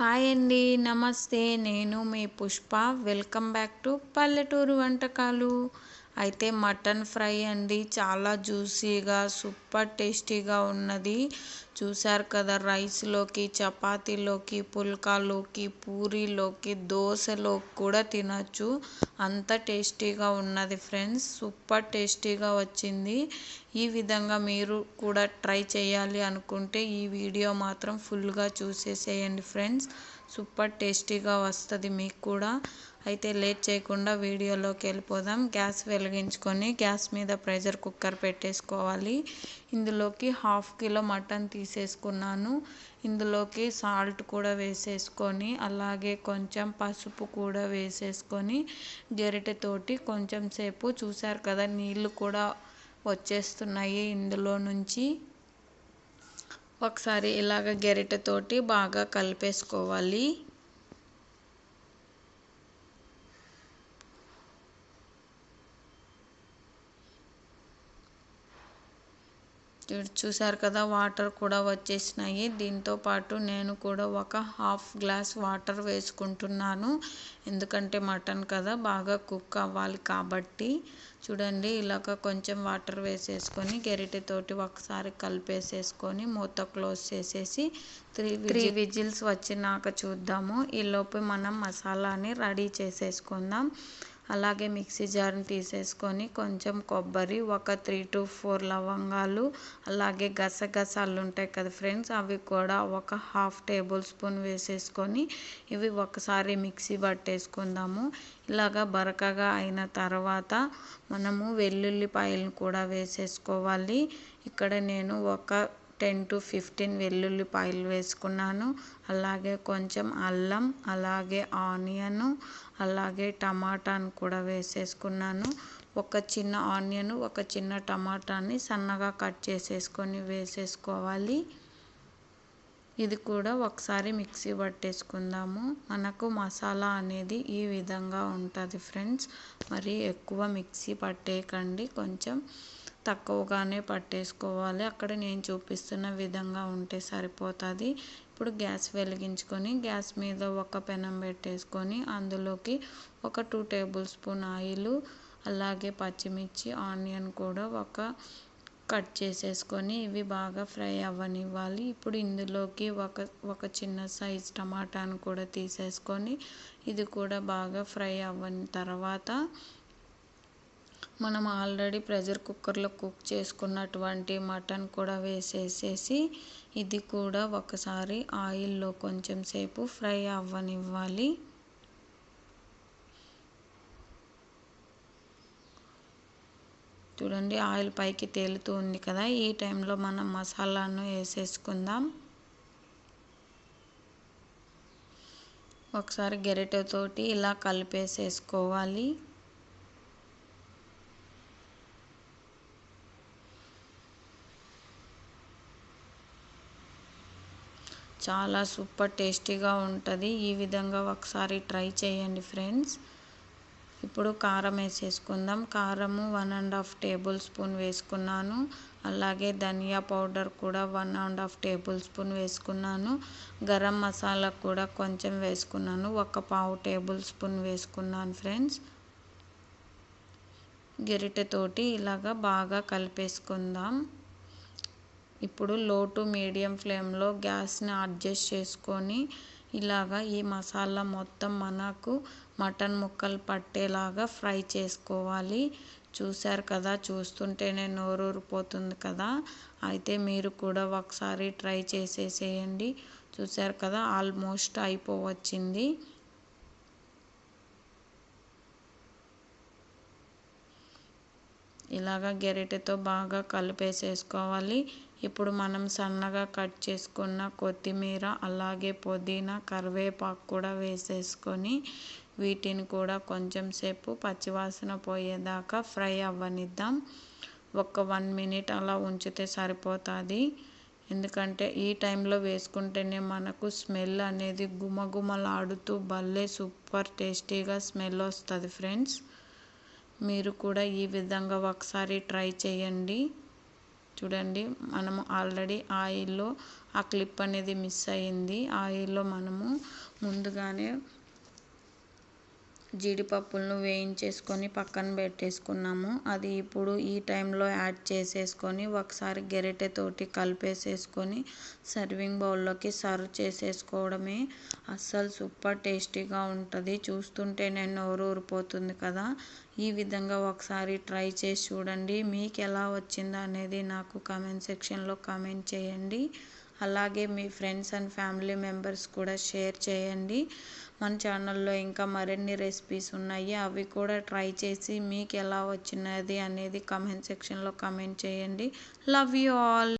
Hi అండి నమస్తే. నేను మీ పుష్ప. వెల్కమ్ బ్యాక్ టు పల్లెటూరు వంటకాలు. అయితే మటన్ ఫ్రై అండి చాలా జ్యూసీగా సూపర్ టేస్టీగా ఉన్నది. చూశారు కదా రైస్లోకి చపాతీలోకి పుల్కాలోకి పూరీలోకి దోశలోకి కూడా తినచ్చు. అంత టేస్టీగా ఉన్నది ఫ్రెండ్స్ సూపర్ టేస్టీగా వచ్చింది. ఈ విధంగా మీరు కూడా ట్రై చేయాలి అనుకుంటే ఈ వీడియో మాత్రం ఫుల్గా చూసేసేయండి ఫ్రెండ్స్. సూపర్ టేస్టీగా వస్తుంది మీకు కూడా. అయితే లేట్ చేయకుండా వీడియోలోకి వెళ్ళిపోదాం. గ్యాస్ వెలిగించుకొని గ్యాస్ మీద ప్రెషర్ కుక్కర్ పెట్టేసుకోవాలి. ఇందులోకి హాఫ్ కిలో మటన్ తీసేసుకున్నాను. ఇందులోకి సాల్ట్ కూడా వేసేసుకొని అలాగే కొంచెం పసుపు కూడా వేసేసుకొని గరిటెతోటి కొంచెం సేపు చూసారు కదా నీళ్ళు కూడా వచ్చేస్తున్నాయి ఇందులో నుంచి. ఒకసారి ఇలాగ గరిటెతోటి బాగా కలిపేసుకోవాలి. చూసారు కదా వాటర్ కూడా వచ్చేసినాయి. దీంతో పాటు నేను కూడా ఒక హాఫ్ గ్లాస్ వాటర్ వేసుకుంటున్నాను. ఎందుకంటే మటన్ కదా బాగా కుక్ అవ్వాలి కాబట్టి. చూడండి ఇలాగ కొంచెం వాటర్ వేసేసుకొని గరిటెతోటి ఒకసారి కలిపేసేసుకొని మూత క్లోజ్ చేసేసి త్రీ త్రీ విజిల్స్ వచ్చినాక చూద్దాము. ఈలోపు మనం మసాలాని రెడీ చేసేసుకుందాం. అలాగే మిక్సీ జార్ని తీసేసుకొని కొంచెం కొబ్బరి ఒక త్రీ టు ఫోర్ లవంగాలు అలాగే గసగసాలు ఉంటాయి కదా ఫ్రెండ్స్ అవి కూడా ఒక హాఫ్ టేబుల్ స్పూన్ వేసేసుకొని ఇవి ఒకసారి మిక్సీ పట్టేసుకుందాము. ఇలాగా బరకగా అయిన తర్వాత మనము వెల్లుల్లిపాయలను కూడా వేసేసుకోవాలి. ఇక్కడ నేను ఒక టెన్ టు ఫిఫ్టీన్ వెల్లుల్లిపాయలు వేసుకున్నాను. అలాగే కొంచెం అల్లం అలాగే ఆనియను అలాగే టమాటాను కూడా వేసేసుకున్నాను. ఒక చిన్న ఆనియన్ ఒక చిన్న టమాటాని సన్నగా కట్ చేసేసుకొని వేసేసుకోవాలి. ఇది కూడా ఒకసారి మిక్సీ పట్టేసుకుందాము. మనకు మసాలా అనేది ఈ విధంగా ఉంటుంది ఫ్రెండ్స్. మరి ఎక్కువ మిక్సీ పట్టేయకండి. కొంచెం తక్కువగానే పట్టేసుకోవాలి. అక్కడ నేను చూపిస్తున్న విధంగా ఉంటే సరిపోతుంది. ఇప్పుడు గ్యాస్ వెలిగించుకొని గ్యాస్ మీద ఒక పెనం పెట్టేసుకొని అందులోకి ఒక టూ టేబుల్ స్పూన్ ఆయిల్ అలాగే పచ్చిమిర్చి ఆనియన్ కూడా ఒక కట్ చేసేసుకొని ఇవి బాగా ఫ్రై అవ్వనివ్వాలి. ఇప్పుడు ఇందులోకి ఒక ఒక చిన్న సైజ్ టమాటాను కూడా తీసేసుకొని ఇది కూడా బాగా ఫ్రై అవ్వని తర్వాత మనం ఆల్రెడీ ప్రెషర్ కుక్కర్లో కుక్ చేసుకున్నటువంటి మటన్ కూడా వేసేసేసి ఇది కూడా ఒకసారి ఆయిల్లో కొంచెం సేపు ఫ్రై అవ్వనివ్వాలి. చూడండి ఆయిల్ పైకి తేలుతూ ఉంది కదా ఈ టైంలో మనం మసాలాను వేసేసుకుందాం. ఒకసారి గెరిటతోటి ఇలా కలిపేసేసుకోవాలి. చాలా సూపర్ టేస్టీగా ఉంటుంది. ఈ విధంగా ఒకసారి ట్రై చేయండి ఫ్రెండ్స్. ఇప్పుడు కారం వేసేసుకుందాం. కారము one and half tablespoon వేసుకున్నాను. అలాగే ధనియా పౌడర్ కూడా one and half tablespoon వేసుకున్నాను. గరం మసాలా కూడా కొంచెం వేసుకున్నాను. ఒక పావు టేబుల్ స్పూన్ వేసుకున్నాను ఫ్రెండ్స్. గరిటెతోటి ఇలాగా బాగా కలిపేసుకుందాం. ఇప్పుడు లో టు మీడియం ఫ్లేమ్లో గ్యాస్ని అడ్జస్ట్ చేసుకొని ఇలాగా ఈ మసాలా మొత్తం మనకు మటన్ ముక్కలు పట్టేలాగా ఫ్రై చేసుకోవాలి. చూశారు కదా? చూస్తుంటేనే నోరూరిపోతుంది కదా? అయితే మీరు కూడా ఒకసారి ట్రై చేసేసేయండి. చూశారు కదా? ఆల్మోస్ట్ అయిపోవచ్చింది. ఇలాగ గెరిటెతో బాగా కలిపేసేసుకోవాలి. ఇప్పుడు మనం సన్నగా కట్ చేసుకున్న కొత్తిమీర అలాగే పుదీనా కరివేపాకు కూడా వేసేసుకొని వీటిని కూడా కొంచెం సేపు పచ్చివాసన పోయేదాకా ఫ్రై అవ్వనిద్దాం. ఒక వన్ మినిట్ అలా ఉంచితే సరిపోతుంది. ఎందుకంటే ఈ టైంలో వేసుకుంటేనే మనకు స్మెల్ అనేది గుమగుమలాడుతూ భలే సూపర్ టేస్టీగా స్మెల్ వస్తుంది ఫ్రెండ్స్. మీరు కూడా ఈ విధంగా ఒకసారి ట్రై చేయండి. చూడండి మనము ఆల్రెడీ ఆయిల్లో ఆ క్లిప్ అనేది మిస్ అయ్యింది ఆయిల్లో మనము ముందుగానే జీడిపప్పులను వేయించేసుకొని పక్కన పెట్టేసుకున్నాము. అది ఇప్పుడు ఈ టైంలో యాడ్ చేసేసుకొని ఒకసారి గెరిటెతోటి కలిపేసేసుకొని సర్వింగ్ బౌల్లోకి సర్వ్ చేసేసుకోవడమే అస్సలు సూపర్ టేస్టీగా ఉంటుంది. చూస్తుంటేనే నోరు ఊరిపోతుంది కదా. ఈ విధంగా ఒకసారి ట్రై చేసి చూడండి. మీకు ఎలా వచ్చిందో అనేది నాకు కామెంట్ సెక్షన్లో కామెంట్ చేయండి. అలాగే మీ ఫ్రెండ్స్ అండ్ ఫ్యామిలీ మెంబర్స్ కూడా షేర్ చేయండి. మన ఛానల్లో ఇంకా మరిన్ని రెసిపీస్ ఉన్నాయి. అవి కూడా ట్రై చేసి మీకు ఎలా వచ్చినది అనేది కమెంట్ సెక్షన్లో కమెంట్ చేయండి. Love you all